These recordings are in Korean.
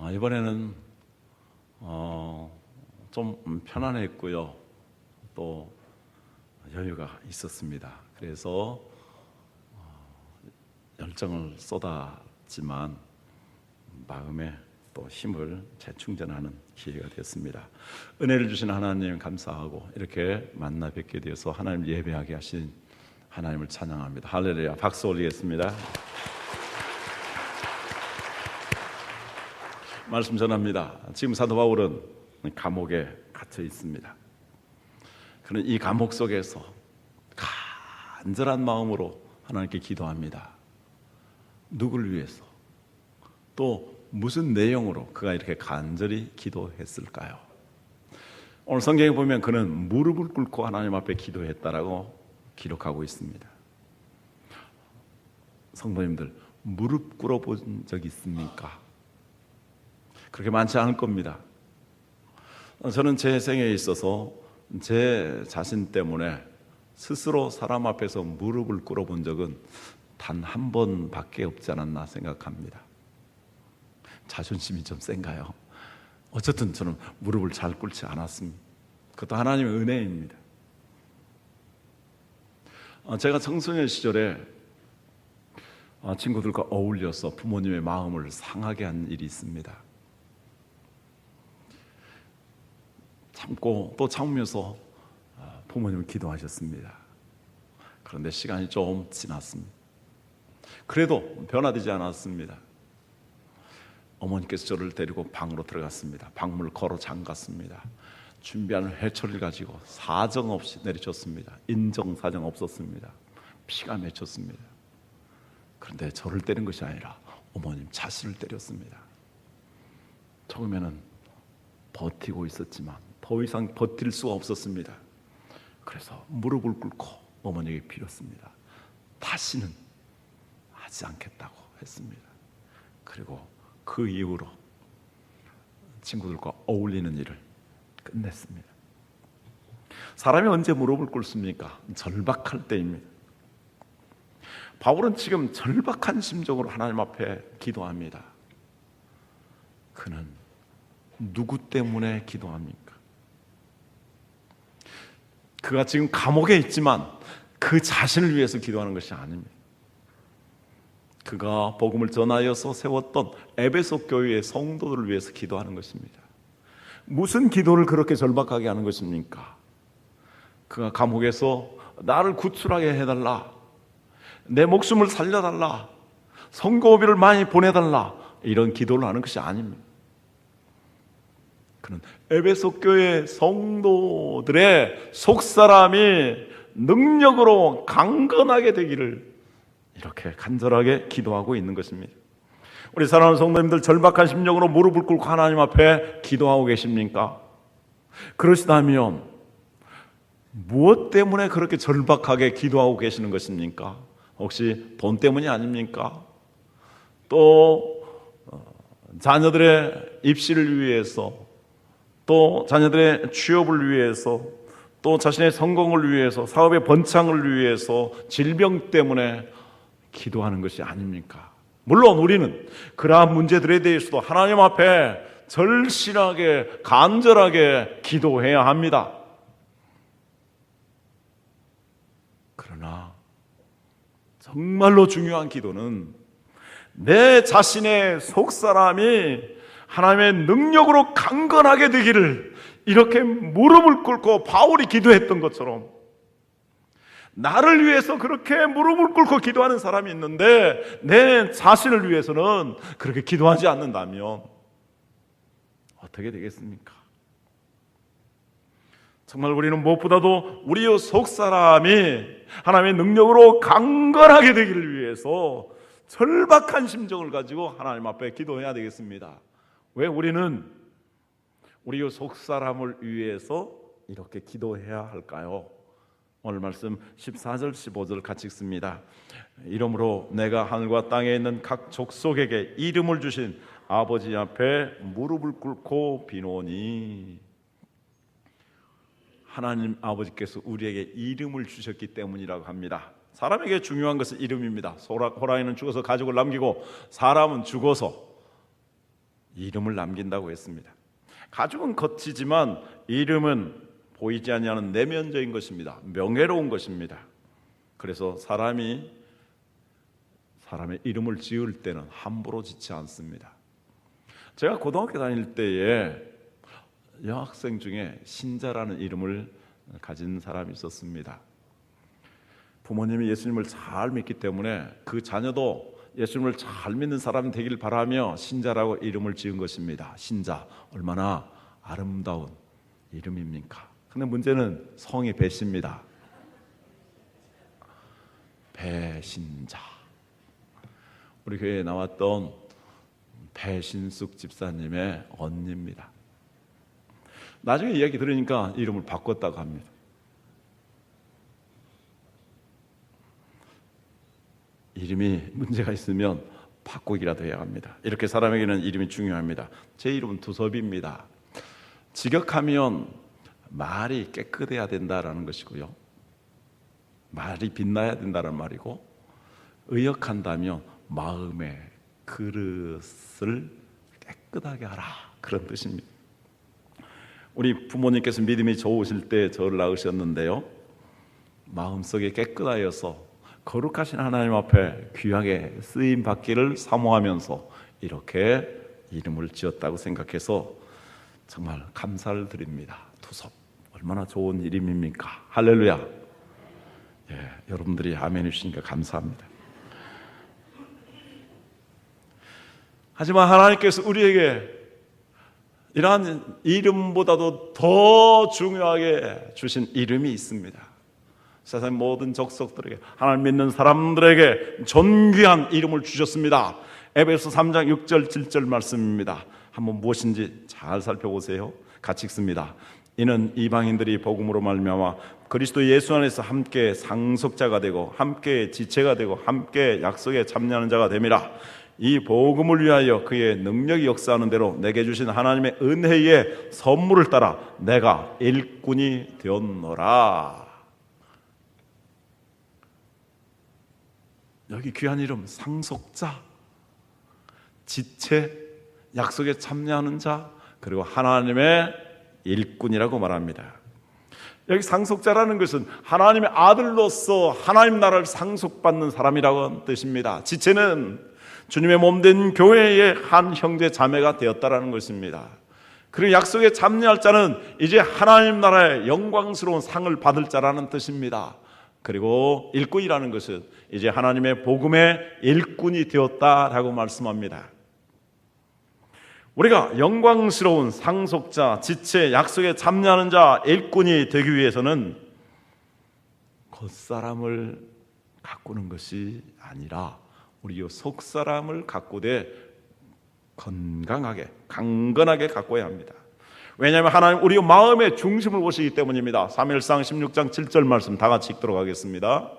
어, 이번에는 어, 좀 편안했고요. 또 여유가 있었습니다. 그래서 어, 열정을 쏟았지만 마음에 또 힘을 재충전하는 기회가 됐습니다. 은혜를 주신 하나님 감사하고 이렇게 만나 뵙게 되어서 하나님 예배하게 하신 하나님을 찬양합니다. 할렐루야. 박수 올리겠습니다. 말씀 전합니다. 지금 사도 바울은 감옥에 갇혀 있습니다. 그는 이 감옥 속에서 간절한 마음으로 하나님께 기도합니다. 누굴 위해서? 또 무슨 내용으로 그가 이렇게 간절히 기도했을까요? 오늘 성경에 보면 그는 무릎을 꿇고 하나님 앞에 기도했다라고 기록하고 있습니다. 성도님들 무릎 꿇어 본 적 있습니까? 그렇게 많지 않을 겁니다. 저는 제 생에 있어서 제 자신 때문에 스스로 사람 앞에서 무릎을 꿇어본 적은 단 한 번밖에 없지 않았나 생각합니다. 자존심이 좀 센가요? 어쨌든 저는 무릎을 잘 꿇지 않았습니다. 그것도 하나님의 은혜입니다. 어, 제가 청소년 시절에 어, 친구들과 어울려서 부모님의 마음을 상하게 한 일이 있습니다. 참고 또 참으면서 어, 부모님을 기도하셨습니다. 그런데 시간이 좀 지났습니다. 그래도 변화되지 않았습니다. 어머니께서 저를 데리고 방으로 들어갔습니다. 방문을 걸어 잠갔습니다. 준비한 회초리를 가지고 사정 없이 내리쳤습니다. 인정 사정 없었습니다. 피가 맺혔습니다. 그런데 저를 때린 것이 아니라 어머님 자신을 때렸습니다. 처음에는 버티고 있었지만 더 이상 버틸 수가 없었습니다. 그래서 무릎을 꿇고 어머니에게 빌었습니다. 다시는 하지 않겠다고 했습니다. 그리고 그 이후로 친구들과 어울리는 일을 끝냈습니다. 사람이 언제 무릎을 꿇습니까? 절박할 때입니다. 바울은 지금 절박한 심정으로 하나님 앞에 기도합니다. 그는 누구 때문에 기도합니까? 그가 지금 감옥에 있지만 그 자신을 위해서 기도하는 것이 아닙니다. 그가 복음을 전하여서 세웠던 에베소 교회의 성도들을 위해서 기도하는 것입니다. 무슨 기도를 그렇게 절박하게 하는 것입니까? 그가 감옥에서 나를 구출하게 해달라. 내 목숨을 살려달라. 선고비를 많이 보내달라. 이런 기도를 하는 것이 아닙니다. 그는 에베소 교회 성도들의 속사람이 능력으로 강건하게 되기를 이렇게 간절하게 기도하고 있는 것입니다. 우리 사랑하는 성도님들 절박한 심령으로 무릎을 꿇고 하나님 앞에 기도하고 계십니까? 그러시다면 무엇 때문에 그렇게 절박하게 기도하고 계시는 것입니까? 혹시 돈 때문이 아닙니까? 또 어, 자녀들의 입시를 위해서 또 자녀들의 취업을 위해서 또 자신의 성공을 위해서 사업의 번창을 위해서 질병 때문에 기도하는 것이 아닙니까? 물론 우리는 그러한 문제들에 대해서도 하나님 앞에 절실하게 간절하게 기도해야 합니다. 그러나 정말로 중요한 기도는 내 자신의 속사람이 하나님의 능력으로 강건하게 되기를 이렇게 무릎을 꿇고 바울이 기도했던 것처럼 나를 위해서 그렇게 무릎을 꿇고 기도하는 사람이 있는데 내 자신을 위해서는 그렇게 기도하지 않는다면 어떻게 되겠습니까? 정말 우리는 무엇보다도 우리의 속 사람이 하나님의 능력으로 강건하게 되기를 위해서 절박한 심정을 가지고 하나님 앞에 기도해야 되겠습니다. 왜 우리는 우리의 속사람을 위해서 이렇게 기도해야 할까요? 오늘 말씀 14절 15절 같이 읽습니다. 이러므로 내가 하늘과 땅에 있는 각 족속에게 이름을 주신 아버지 앞에 무릎을 꿇고 비노니 하나님 아버지께서 우리에게 이름을 주셨기 때문이라고 합니다. 사람에게 중요한 것은 이름입니다. 호랑이는 죽어서 가족을 남기고 사람은 죽어서 이름을 남긴다고 했습니다. 가죽은 거치지만 이름은 보이지 아니하는 내면적인 것입니다. 명예로운 것입니다. 그래서 사람이 사람의 이름을 지을 때는 함부로 짓지 않습니다. 제가 고등학교 다닐 때에 여학생 중에 신자라는 이름을 가진 사람이 있었습니다. 부모님이 예수님을 잘 믿기 때문에 그 자녀도 예수님을 잘 믿는 사람이 되길 바라며 신자라고 이름을 지은 것입니다. 신자 얼마나 아름다운 이름입니까? 근데 문제는 성이 배신입니다. 배신자. 우리 교회에 나왔던 배신숙 집사님의 언니입니다. 나중에 이야기 들으니까 이름을 바꿨다고 합니다. 이름이 문제가 있으면 바꾸기라도 해야 합니다. 이렇게 사람에게는 이름이 중요합니다. 제 이름은 두섭입니다. 직역하면 말이 깨끗해야 된다라는 것이고요. 말이 빛나야 된다는 말이고 의역한다면 마음의 그릇을 깨끗하게 하라 그런 뜻입니다. 우리 부모님께서 믿음이 좋으실 때 저를 낳으셨는데요. 마음속에 깨끗하여서 거룩하신 하나님 앞에 귀하게 쓰임 받기를 사모하면서 이렇게 이름을 지었다고 생각해서 정말 감사를 드립니다. 투섭 얼마나 좋은 이름입니까? 할렐루야. 예, 여러분들이 아멘 해 주시니까 감사합니다. 하지만 하나님께서 우리에게 이러한 이름보다도 더 중요하게 주신 이름이 있습니다. 세상 모든 적석들에게 하나님 믿는 사람들에게 존귀한 이름을 주셨습니다. 에베소 3장 6절 7절 말씀입니다. 한번 무엇인지 잘 살펴보세요. 같이 읽습니다. 이는 이방인들이 복음으로 말미암아 그리스도 예수 안에서 함께 상속자가 되고 함께 지체가 되고 함께 약속에 참여하는 자가 됨이라. 이 복음을 위하여 그의 능력이 역사하는 대로 내게 주신 하나님의 은혜의 선물을 따라 내가 일꾼이 되었노라. 여기 귀한 이름 상속자, 지체, 약속에 참여하는 자, 그리고 하나님의 일꾼이라고 말합니다. 여기 상속자라는 것은 하나님의 아들로서 하나님 나라를 상속받는 사람이라고 뜻입니다. 지체는 주님의 몸 된 교회의 한 형제 자매가 되었다라는 것입니다. 그리고 약속에 참여할 자는 이제 하나님 나라의 영광스러운 상을 받을 자라는 뜻입니다. 그리고 일꾼이라는 것은 이제 하나님의 복음의 일꾼이 되었다라고 말씀합니다. 우리가 영광스러운 상속자, 지체, 약속에 참여하는 자, 일꾼이 되기 위해서는 겉사람을 가꾸는 것이 아니라 우리 속 사람을 가꾸되 건강하게, 강건하게 가꿔야 합니다. 왜냐하면 하나님 우리 마음의 중심을 보시기 때문입니다. 3일상 16장 7절 말씀 다 같이 읽도록 하겠습니다.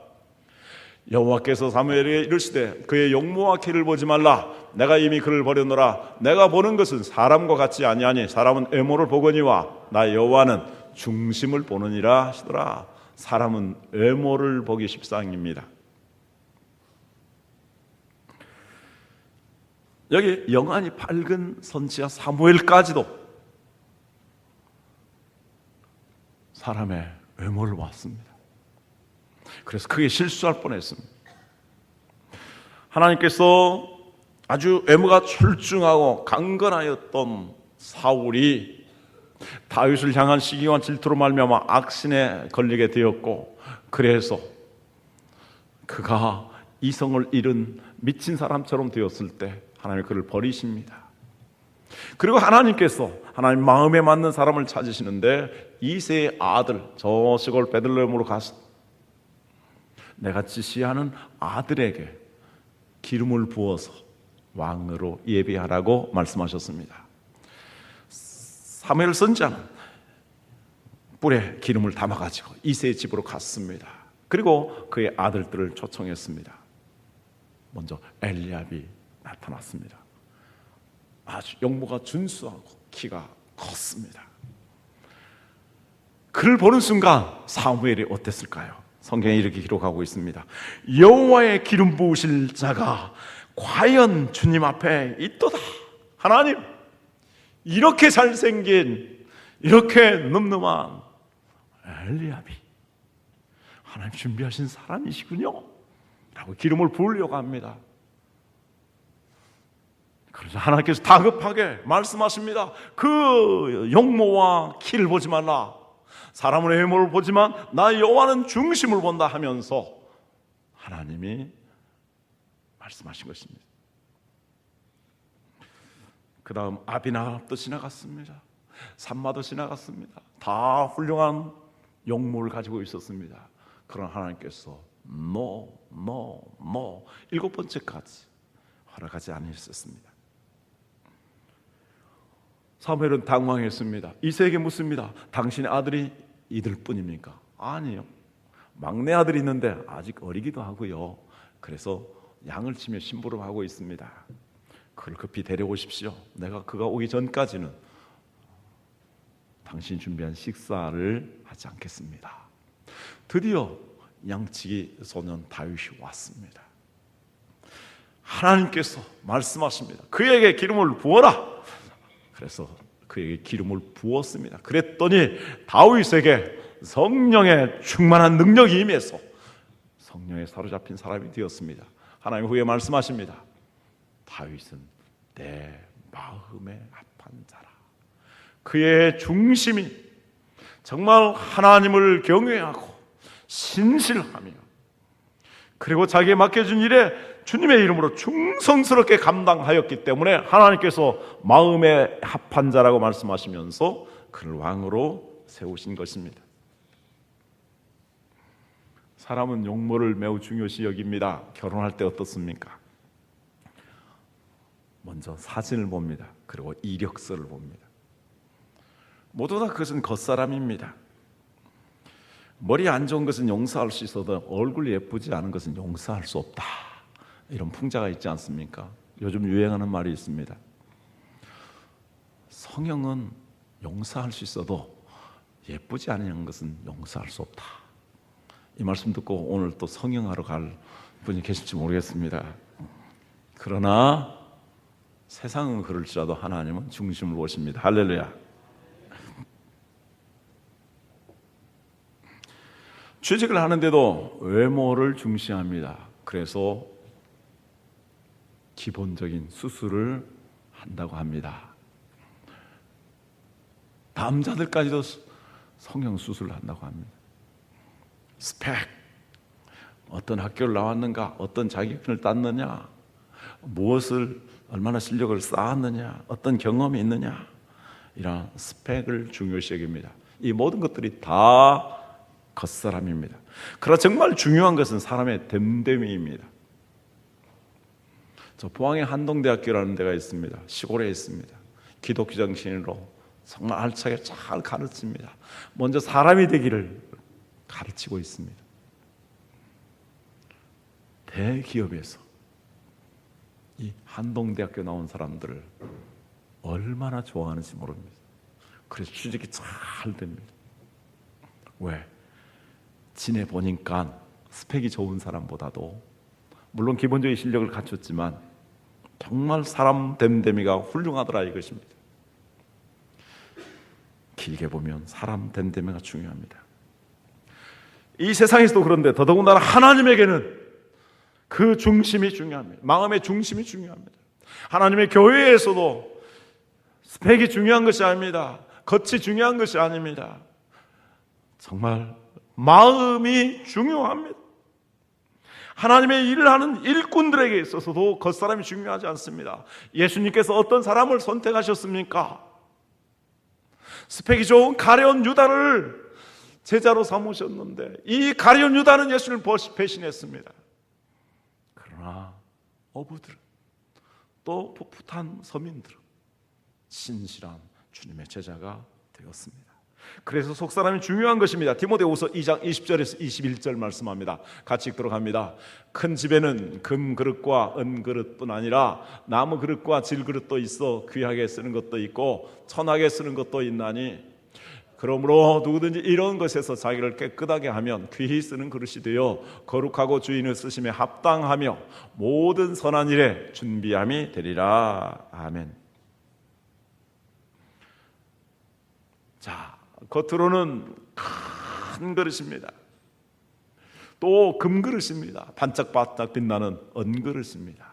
여호와께서 사무엘에게 이르시되 그의 용모와 키를 보지 말라 내가 이미 그를 버렸노라 내가 보는 것은 사람과 같지 아니하니 사람은 외모를 보거니와 나 여호와는 중심을 보느니라 하시더라 사람은 외모를 보기 십상입니다 여기 영안이 밝은 선지자 사무엘까지도 사람의 외모를 봤습니다. 그래서 크게 실수할 뻔했습니다. 하나님께서 아주 외모가 출중하고 강건하였던 사울이 다윗을 향한 시기와 질투로 말미암아 악신에 걸리게 되었고 그래서 그가 이성을 잃은 미친 사람처럼 되었을 때 하나님 그를 버리십니다. 그리고 하나님께서 하나님 마음에 맞는 사람을 찾으시는데 이세의 아들 저 시골 베들레헴으로 가서 내가 지시하는 아들에게 기름을 부어서 왕으로 예비하라고 말씀하셨습니다. 사무엘 선자는 뿔에 기름을 담아 가지고 이세의 집으로 갔습니다. 그리고 그의 아들들을 초청했습니다. 먼저 엘리압이 나타났습니다. 아주 용모가 준수하고 키가 컸습니다. 그를 보는 순간 사무엘이 어땠을까요? 성경에 이렇게 기록하고 있습니다. 여호와의 기름 부으실 자가 과연 주님 앞에 있도다. 하나님, 이렇게 잘생긴 이렇게 늠름한 엘리압이 하나님 준비하신 사람이시군요. 라고 기름을 부으려고 합니다. 그래서 하나님께서 다급하게 말씀하십니다. 그 용모와 키를 보지 말라. 사람은 외모를 보지만 나 여호와는 중심을 본다 하면서 하나님이 말씀하신 것입니다. 그 다음 아비나합도 지나갔습니다. 산마도 지나갔습니다. 다 훌륭한 용모를 가지고 있었습니다. 그러나 하나님께서 no, no, no 일곱 번째까지 허락하지 않으셨습니다. 사무엘은 당황했습니다. 이세에게 묻습니다. 당신의 아들이 이들 뿐입니까? 아니요. 막내 아들이 있는데 아직 어리기도 하고요. 그래서 양을 치며 심부름하고 있습니다. 그를 급히 데려오십시오. 내가 그가 오기 전까지는 당신 준비한 식사를 하지 않겠습니다. 드디어 양치기 소년 다윗이 왔습니다. 하나님께서 말씀하십니다. 그에게 기름을 부어라. 그래서 그에게 기름을 부었습니다. 그랬더니 다윗에게 성령의 충만한 능력이 임해서 성령에 사로잡힌 사람이 되었습니다. 하나님 후에 말씀하십니다. 다윗은 내 마음에 합한 자라. 그의 중심이 정말 하나님을 경외하고 신실하며 그리고 자기에 맡겨준 일에 주님의 이름으로 충성스럽게 감당하였기 때문에 하나님께서 마음에 합한 자라고 말씀하시면서 그를 왕으로 세우신 것입니다. 사람은 용모를 매우 중요시 여깁니다. 결혼할 때 어떻습니까? 먼저 사진을 봅니다. 그리고 이력서를 봅니다. 모두 다 그것은 겉사람입니다. 머리 안 좋은 것은 용서할 수 있어도 얼굴 예쁘지 않은 것은 용서할 수 없다. 이런 풍자가 있지 않습니까? 요즘 유행하는 말이 있습니다. 성형은 용서할 수 있어도 예쁘지 않은 것은 용서할 수 없다. 이 말씀 듣고 오늘 또 성형하러 갈 분이 계실지 모르겠습니다. 그러나 세상은 그럴지라도 하나님은 중심을 보십니다. 할렐루야. 취직을 하는데도 외모를 중시합니다. 그래서 기본적인 수술을 한다고 합니다. 남자들까지도 성형 수술을 한다고 합니다. 스펙 어떤 학교를 나왔는가, 어떤 자격증을 땄느냐, 무엇을 얼마나 실력을 쌓았느냐, 어떤 경험이 있느냐 이런 스펙을 중요시 여깁니다. 이 모든 것들이 다 겉사람입니다. 그러나 정말 중요한 것은 사람의 됨됨이입니다. 저 포항에 한동대학교라는 데가 있습니다. 시골에 있습니다. 기독교 정신으로 정말 알차게 잘 가르칩니다. 먼저 사람이 되기를 가르치고 있습니다. 대기업에서 이 한동대학교 나온 사람들을 얼마나 좋아하는지 모릅니다. 그래서 취직이 잘 됩니다. 왜? 지내 보니까 스펙이 좋은 사람보다도 물론 기본적인 실력을 갖췄지만 정말 사람 됨됨이가 훌륭하더라 이것입니다. 길게 보면 사람 됨됨이가 중요합니다. 이 세상에서도 그런데 더더군다나 하나님에게는 그 중심이 중요합니다. 마음의 중심이 중요합니다. 하나님의 교회에서도 스펙이 중요한 것이 아닙니다. 겉이 중요한 것이 아닙니다. 정말 마음이 중요합니다. 하나님의 일을 하는 일꾼들에게 있어서도 겉사람이 중요하지 않습니다. 예수님께서 어떤 사람을 선택하셨습니까? 스펙이 좋은 가려운 유다를 제자로 삼으셨는데 이 가려운 유다는 예수를 배신했습니다. 그러나 어부들은 또 풋풋한 서민들은 신실한 주님의 제자가 되었습니다. 그래서 속사람이 중요한 것입니다. 디모데후서 2장 20절에서 21절 말씀합니다. 같이 읽도록 합니다. 큰 집에는 금 그릇과 은 그릇뿐 아니라 나무 그릇과 질 그릇도 있어 귀하게 쓰는 것도 있고 천하게 쓰는 것도 있나니 그러므로 누구든지 이런 것에서 자기를 깨끗하게 하면 귀히 쓰는 그릇이 되어 거룩하고 주인을 쓰심에 합당하며 모든 선한 일에 준비함이 되리라. 아멘. 자, 겉으로는 큰 그릇입니다. 또 금그릇입니다. 반짝반짝 빛나는 은그릇입니다.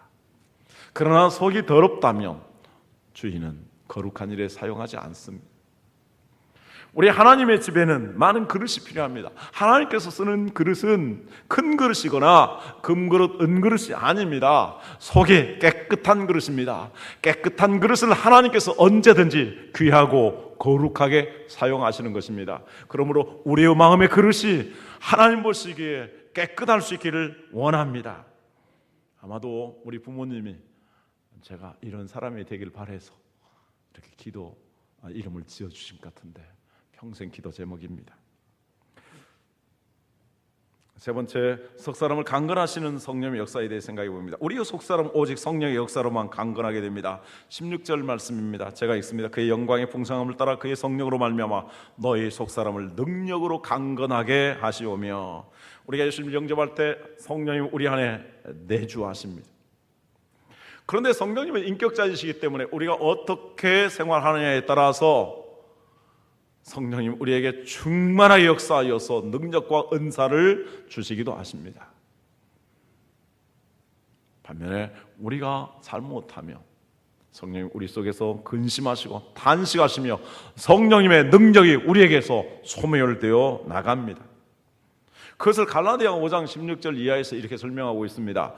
그러나 속이 더럽다면 주인은 거룩한 일에 사용하지 않습니다. 우리 하나님의 집에는 많은 그릇이 필요합니다. 하나님께서 쓰는 그릇은 큰 그릇이거나 금그릇, 은그릇이 아닙니다. 속이 깨끗한 그릇입니다. 깨끗한 그릇을 하나님께서 언제든지 귀하고 거룩하게 사용하시는 것입니다. 그러므로 우리의 마음의 그릇이 하나님 보시기에 깨끗할 수 있기를 원합니다. 아마도 우리 부모님이 제가 이런 사람이 되길 바래서 이렇게 기도 아, 이름을 지어 주신 것 같은데 평생 기도 제목입니다. 세 번째 속사람을 강건하시는 성령의 역사에 대해 생각해 봅니다. 우리의 속사람 오직 성령의 역사로만 강건하게 됩니다. 16절 말씀입니다. 제가 읽습니다. 그의 영광의 풍성함을 따라 그의 성령으로 말미암아 너희 속사람을 능력으로 강건하게 하시오며 우리가 예수님을 영접할 때 성령님 우리 안에 내주하십니다. 그런데 성령님은 인격자이시기 때문에 우리가 어떻게 생활하느냐에 따라서 성령님 우리에게 충만하게 역사하여서 능력과 은사를 주시기도 하십니다. 반면에 우리가 잘못하면 성령님 우리 속에서 근심하시고 단식하시며 성령님의 능력이 우리에게서 소멸되어 나갑니다. 그것을 갈라디아 5장 16절 이하에서 이렇게 설명하고 있습니다.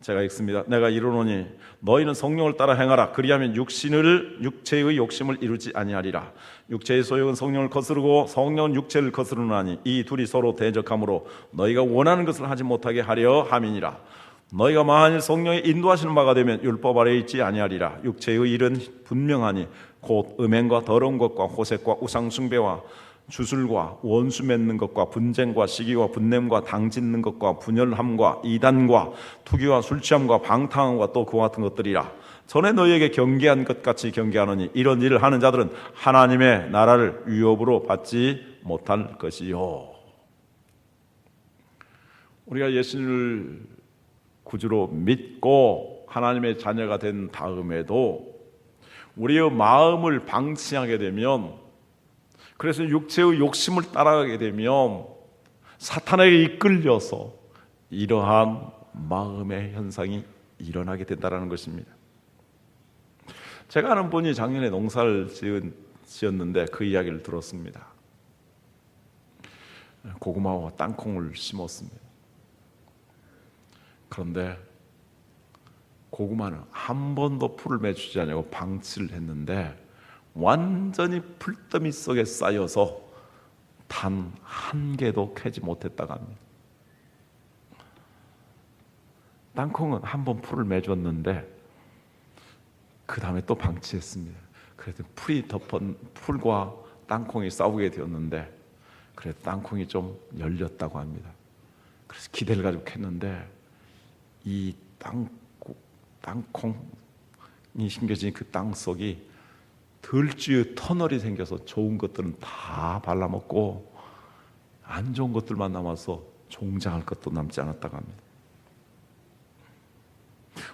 제가 읽습니다. 내가 이르노니 너희는 성령을 따라 행하라. 그리하면 육신을 육체의 욕심을 이루지 아니하리라. 육체의 소욕은 성령을 거스르고 성령은 육체를 거스르나니 이 둘이 서로 대적하므로 너희가 원하는 것을 하지 못하게 하려 함이니라. 너희가 만일 성령의 인도하시는 바가 되면 율법 아래에 있지 아니하리라. 육체의 일은 분명하니 곧 음행과 더러운 것과 호색과 우상 숭배와 주술과 원수 맺는 것과 분쟁과 시기와 분냄과 당 짓는 것과 분열함과 이단과 투기와 술 취함과 방탕함과 또 그와 같은 것들이라. 전에 너희에게 경계한 것 같이 경계하노니 이런 일을 하는 자들은 하나님의 나라를 위협으로 받지 못할 것이요. 우리가 예수를 구주로 믿고 하나님의 자녀가 된 다음에도 우리의 마음을 방치하게 되면 그래서 육체의 욕심을 따라가게 되면 사탄에게 이끌려서 이러한 마음의 현상이 일어나게 된다는 것입니다. 제가 아는 분이 작년에 농사를 지은, 지었는데 그 이야기를 들었습니다. 고구마와 땅콩을 심었습니다. 그런데 고구마는 한 번도 풀을 맺주지 않고 방치를 했는데 완전히 풀더미 속에 쌓여서 단 한 개도 캐지 못했다고 합니다. 땅콩은 한 번 풀을 맺었는데 그 다음에 또 방치했습니다. 그래서 풀이 덮은 풀과 땅콩이 싸우게 되었는데 그래 땅콩이 좀 열렸다고 합니다. 그래서 기대를 가지고 캤는데 이 땅, 땅콩이 심겨진 그 땅 속이 들쥐의 터널이 생겨서 좋은 것들은 다 발라먹고 안 좋은 것들만 남아서 종장할 것도 남지 않았다고 합니다.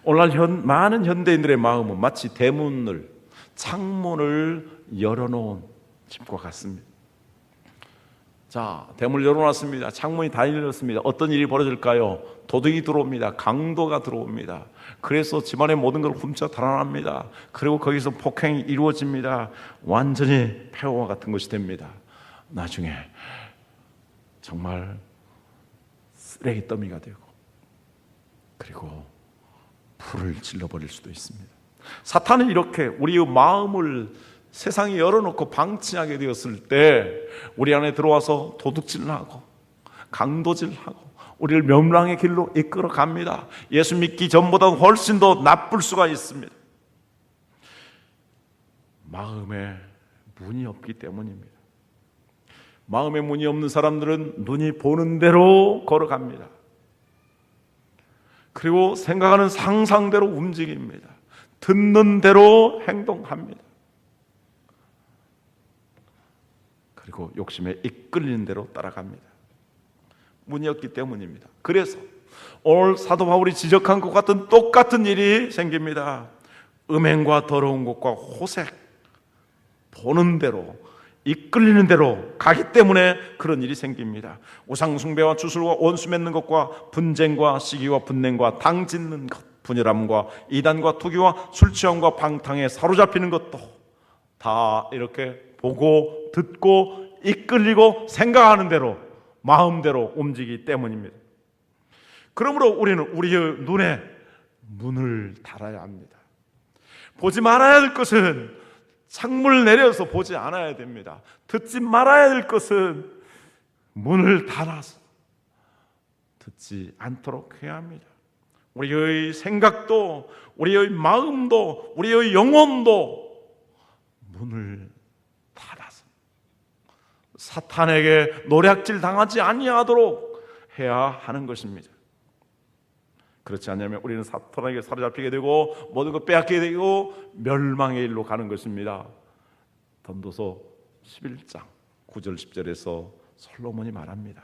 오늘날 현, 많은 현대인들의 마음은 마치 대문을 창문을 열어놓은 집과 같습니다. 자, 대문을 열어놨습니다. 창문이 다 열렸습니다. 어떤 일이 벌어질까요? 도둑이 들어옵니다. 강도가 들어옵니다. 그래서 집안의 모든 걸 훔쳐 달아납니다. 그리고 거기서 폭행이 이루어집니다. 완전히 폐허와 같은 것이 됩니다. 나중에 정말 쓰레기 더미가 되고 그리고 불을 질러버릴 수도 있습니다. 사탄은 이렇게 우리의 마음을 세상에 열어놓고 방치하게 되었을 때 우리 안에 들어와서 도둑질을 하고 강도질을 하고 우리를 멸망의 길로 이끌어 갑니다. 예수 믿기 전보다 훨씬 더 나쁠 수가 있습니다. 마음에 문이 없기 때문입니다. 마음에 문이 없는 사람들은 눈이 보는 대로 걸어갑니다. 그리고 생각하는 상상대로 움직입니다. 듣는 대로 행동합니다. 그리고 욕심에 이끌리는 대로 따라갑니다. 문이었기 때문입니다. 그래서 오늘 사도 바울이 지적한 것 같은 똑같은 일이 생깁니다. 음행과 더러운 것과 호색 보는 대로 이끌리는 대로 가기 때문에 그런 일이 생깁니다. 우상 숭배와 주술과 원수 맺는 것과 분쟁과 시기와 분냉과 당 짓는 것, 분열함과 이단과 투기와 술 취함과 방탕에 사로잡히는 것도 다 이렇게 보고 듣고 이끌리고 생각하는 대로 마음대로 움직이기 때문입니다. 그러므로 우리는 우리의 눈에 문을 달아야 합니다. 보지 말아야 될 것은 창문을 내려서 보지 않아야 됩니다. 듣지 말아야 될 것은 문을 닫아서 듣지 않도록 해야 합니다. 우리의 생각도, 우리의 마음도, 우리의 영혼도 문을 사탄에게 노략질 당하지 아니하도록 해야 하는 것입니다. 그렇지 않으면 우리는 사탄에게 사로잡히게 되고 모든 것 빼앗게 되고 멸망의 일로 가는 것입니다. 던도서 11장 9절 10절에서 솔로몬이 말합니다.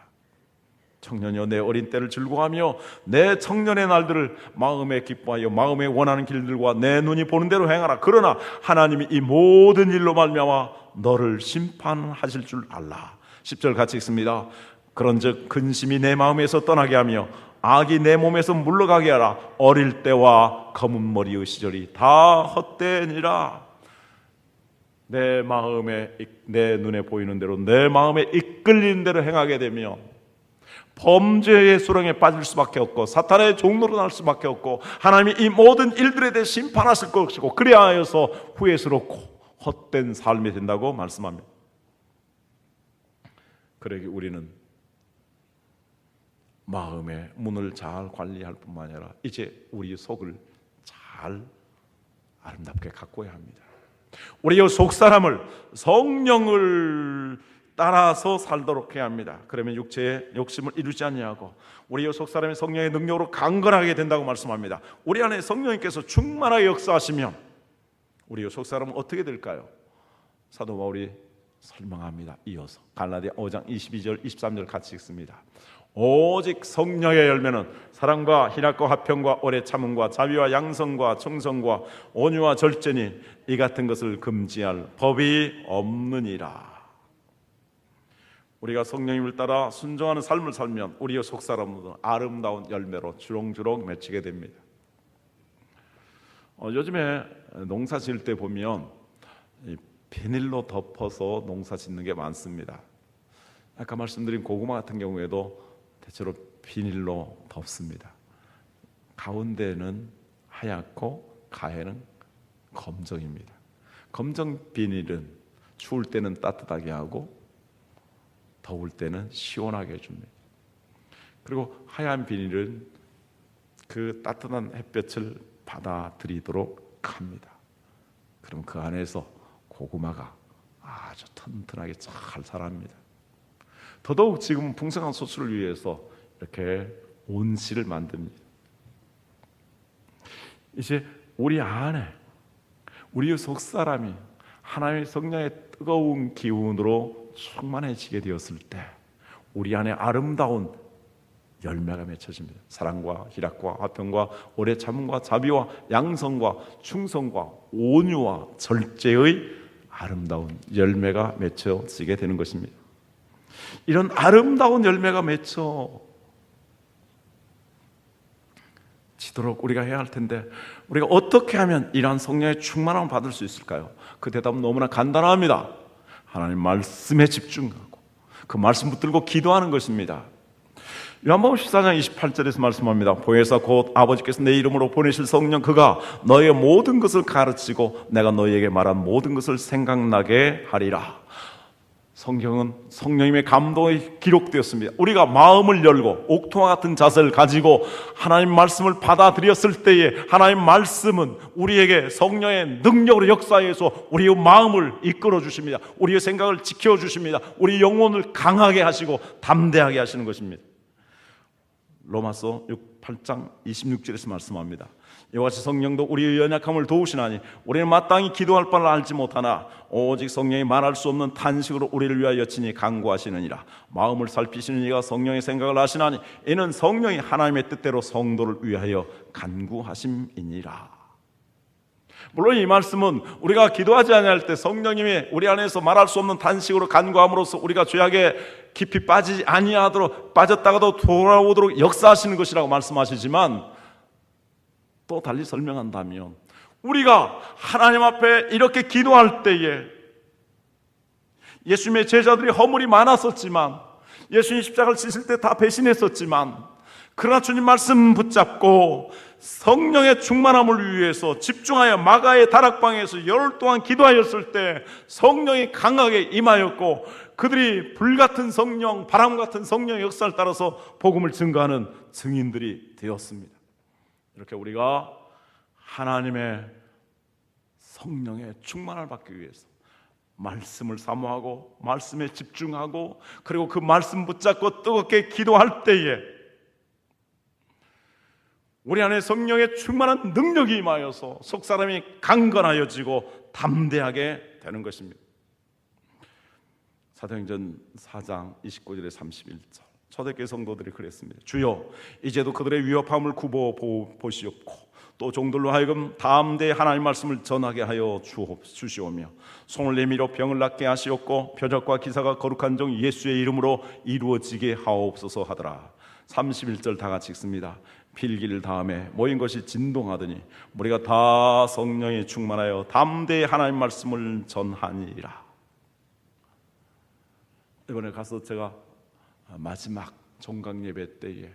청년이여 내 어린 때를 즐거워하며 내 청년의 날들을 마음에 기뻐하여 마음에 원하는 길들과 내 눈이 보는 대로 행하라. 그러나 하나님이 이 모든 일로 말미암아 너를 심판하실 줄 알라. 10절 같이 읽습니다. 그런즉 근심이 내 마음에서 떠나게 하며 악이 내 몸에서 물러가게 하라. 어릴 때와 검은 머리의 시절이 다 헛되니라. 내 마음에 내 눈에 보이는 대로 내 마음에 이끌리는 대로 행하게 되면 범죄의 수렁에 빠질 수밖에 없고 사탄의 종로로 날 수밖에 없고 하나님이 이 모든 일들에 대해 심판하실 것이고 그래야 하여서 후회스럽고 헛된 삶이 된다고 말씀합니다. 그러기 우리는 마음의 문을 잘 관리할 뿐만 아니라 이제 우리 속을 잘 아름답게 가꿔야 합니다. 우리의 속 사람을 성령을 따라서 살도록 해야 합니다. 그러면 육체의 욕심을 이루지 아니하고 우리의 속 사람의 성령의 능력으로 강건하게 된다고 말씀합니다. 우리 안에 성령님께서 충만하게 역사하시면 우리의 속 사람은 어떻게 될까요? 사도 바울이 설명합니다. 이어서 갈라디아 5장 22절 23절 같이 읽습니다. 오직 성령의 열매는 사랑과 희락과 화평과 오래 참음과 자비와 양성과 청성과 온유와 절제니 이 같은 것을 금지할 법이 없느니라. 우리가 성령님을 따라 순종하는 삶을 살면 우리의 속사람은 아름다운 열매로 주렁주렁 맺히게 됩니다. 어, 요즘에 농사 지을 때 보면 비닐로 덮어서 농사 짓는 게 많습니다. 아까 말씀드린 고구마 같은 경우에도 대체로 비닐로 덮습니다. 가운데는 하얗고 가해는 검정입니다. 검정 비닐은 추울 때는 따뜻하게 하고 더울 때는 시원하게 해줍니다. 그리고 하얀 비닐은 그 따뜻한 햇볕을 받아들이도록 합니다. 그럼 그 안에서 고구마가 아주 튼튼하게 잘 자랍니다. 더더욱 지금 풍성한 소출을 위해서 이렇게 온실을 만듭니다. 이제 우리 안에 우리의 속 사람이 하나님의 성령의 뜨거운 기운으로 충만해지게 되었을 때 우리 안에 아름다운 열매가 맺혀집니다. 사랑과 희락과 화평과 오래 참음과 자비와 양성과 충성과 온유와 절제의 아름다운 열매가 맺혀지게 되는 것입니다. 이런 아름다운 열매가 맺혀 지도록 우리가 해야 할 텐데 우리가 어떻게 하면 이러한 성령의 충만함을 받을 수 있을까요? 그 대답은 너무나 간단합니다. 하나님 말씀에 집중하고 그 말씀 붙들고 기도하는 것입니다. 요한복음 14장 28절에서 말씀합니다. 보혜사 곧 아버지께서 내 이름으로 보내실 성령 그가 너의 모든 것을 가르치고 내가 너희에게 말한 모든 것을 생각나게 하리라. 성경은 성령님의 감동이 기록되었습니다. 우리가 마음을 열고 옥토와 같은 자세를 가지고 하나님 말씀을 받아들였을 때에 하나님 말씀은 우리에게 성령의 능력으로 역사해서 우리의 마음을 이끌어 주십니다. 우리의 생각을 지켜 주십니다. 우리 영혼을 강하게 하시고 담대하게 하시는 것입니다. 로마서 6, 8장 26절에서 말씀합니다. 이와 같이 성령도 우리의 연약함을 도우시나니 우리는 마땅히 기도할 바를 알지 못하나 오직 성령이 말할 수 없는 탄식으로 우리를 위하여 친히 간구하시느니라 마음을 살피시는 이가 성령의 생각을 아시나니 이는 성령이 하나님의 뜻대로 성도를 위하여 간구하심이니라 물론 이 말씀은 우리가 기도하지 아니할 때 성령님이 우리 안에서 말할 수 없는 단식으로 간구함으로써 우리가 죄악에 깊이 빠지지 아니하도록 빠졌다가도 돌아오도록 역사하시는 것이라고 말씀하시지만 또 달리 설명한다면 우리가 하나님 앞에 이렇게 기도할 때에 예수님의 제자들이 허물이 많았었지만 예수님 십자가를 지실 때 다 배신했었지만 그러나 주님 말씀 붙잡고 성령의 충만함을 위해서 집중하여 마가의 다락방에서 열흘 동안 기도하였을 때 성령이 강하게 임하였고 그들이 불같은 성령, 바람 같은 성령의 역사를 따라서 복음을 증거하는 증인들이 되었습니다. 이렇게 우리가 하나님의 성령의 충만을 받기 위해서 말씀을 사모하고 말씀에 집중하고 그리고 그 말씀 붙잡고 뜨겁게 기도할 때에 우리 안에 성령의 충만한 능력이 임하여서 속 사람이 강건하여지고 담대하게 되는 것입니다. 사도행전 4장 29절에 31절 초대교회 성도들이 그랬습니다. 주여 이제도 그들의 위협함을 굽어 보시옵고 또 종들로 하여금 담대히 하나님 말씀을 전하게 하여 주시오며 손을 내밀어 병을 낫게 하시옵고 표적과 기사가 거룩한 종 예수의 이름으로 이루어지게 하옵소서 하더라. 31절 다 같이 읽습니다. 필기를 다음에 모인 것이 진동하더니 우리가 다 성령에 충만하여 담대히 하나님 말씀을 전하니라. 이번에 가서 제가 마지막 종강 예배 때에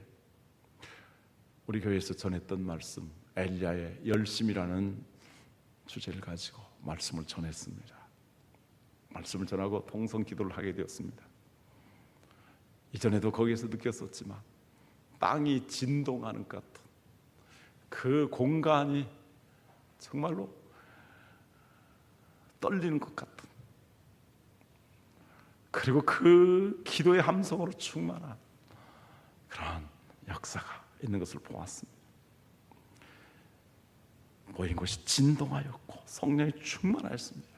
우리 교회에서 전했던 말씀 엘리야의 열심이라는 주제를 가지고 말씀을 전했습니다. 말씀을 전하고 통성 기도를 하게 되었습니다. 이전에도 거기에서 느꼈었지만 땅이 진동하는 것 같은 그 공간이 정말로 떨리는 것 같은 그리고 그 기도의 함성으로 충만한 그런 역사가 있는 것을 보았습니다. 모인 곳이 진동하였고 성령이 충만하였습니다.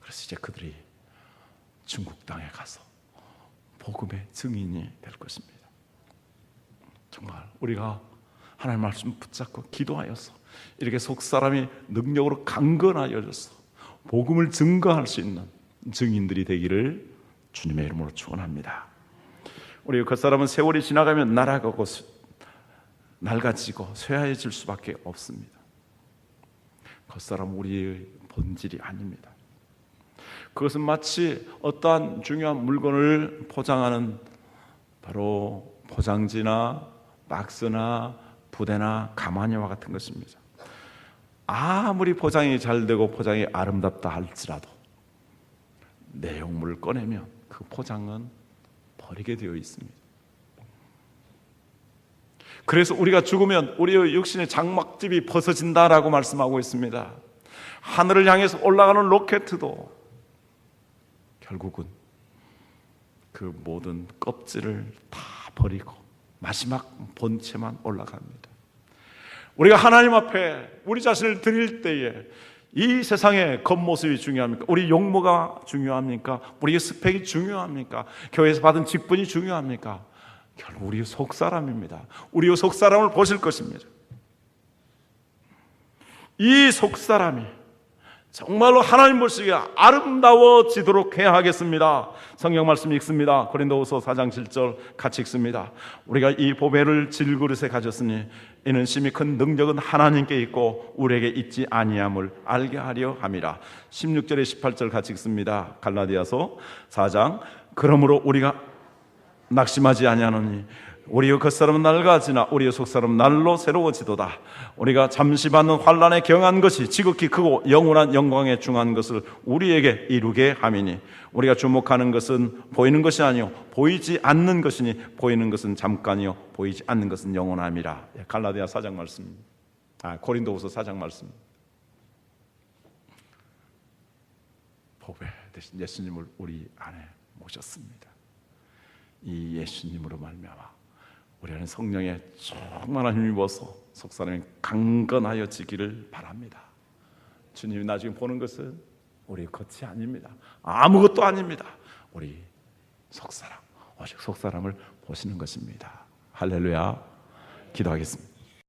그래서 이제 그들이 중국 땅에 가서 복음의 증인이 될 것입니다. 정말 우리가 하나님 말씀 붙잡고 기도하여서 이렇게 속 사람이 능력으로 강건하여져서 복음을 증거할 수 있는 증인들이 되기를 주님의 이름으로 축원합니다. 우리 그 사람은 세월이 지나가면 날아가고 낡아지고 쇠하해질 수밖에 없습니다. 겉사람 우리의 본질이 아닙니다. 그것은 마치 어떠한 중요한 물건을 포장하는 바로 포장지나 박스나 부대나 가마니와 같은 것입니다. 아무리 포장이 잘 되고 포장이 아름답다 할지라도 내용물을 꺼내면 그 포장은 버리게 되어 있습니다. 그래서 우리가 죽으면 우리의 육신의 장막집이 벗어진다라고 말씀하고 있습니다. 하늘을 향해서 올라가는 로켓도 결국은 그 모든 껍질을 다 버리고 마지막 본체만 올라갑니다. 우리가 하나님 앞에 우리 자신을 드릴 때에 이 세상의 겉모습이 중요합니까? 우리 용모가 중요합니까? 우리의 스펙이 중요합니까? 교회에서 받은 직분이 중요합니까? 결국 우리 속 사람입니다. 우리 속 사람을 보실 것입니다. 이 속 사람이 정말로 하나님 보시기에 아름다워지도록 해야 하겠습니다. 성경 말씀 읽습니다. 고린도후서 4장 7절 같이 읽습니다. 우리가 이 보배를 질그릇에 가졌으니 이는 심히 큰 능력은 하나님께 있고 우리에게 있지 아니함을 알게 하려 함이라. 16절에 18절 같이 읽습니다. 갈라디아서 4장 그러므로 우리가 낙심하지 아니하노니 우리의 겉사람은 낡아지나 우리의 속사람은 날로 새로워지도다. 우리가 잠시 받는 환란에 경한 것이 지극히 크고 영원한 영광에 중한 것을 우리에게 이루게 함이니 우리가 주목하는 것은 보이는 것이 아니요 보이지 않는 것이니 보이는 것은 잠깐이요 보이지 않는 것은 영원함이라. 예, 갈라디아 사장 말씀. 아 고린도후서 사장 말씀. 보배 대신 예수님을 우리 안에 모셨습니다. 이 예수님으로 말미암아 우리 안에 성령의 충만한 힘이 부어서 속사람이 강건하여 지기를 바랍니다. 주님이 나중에 보는 것은 우리 겉이 아닙니다. 아무것도 아닙니다. 우리 속사람, 오직 속사람을 보시는 것입니다. 할렐루야. 기도하겠습니다.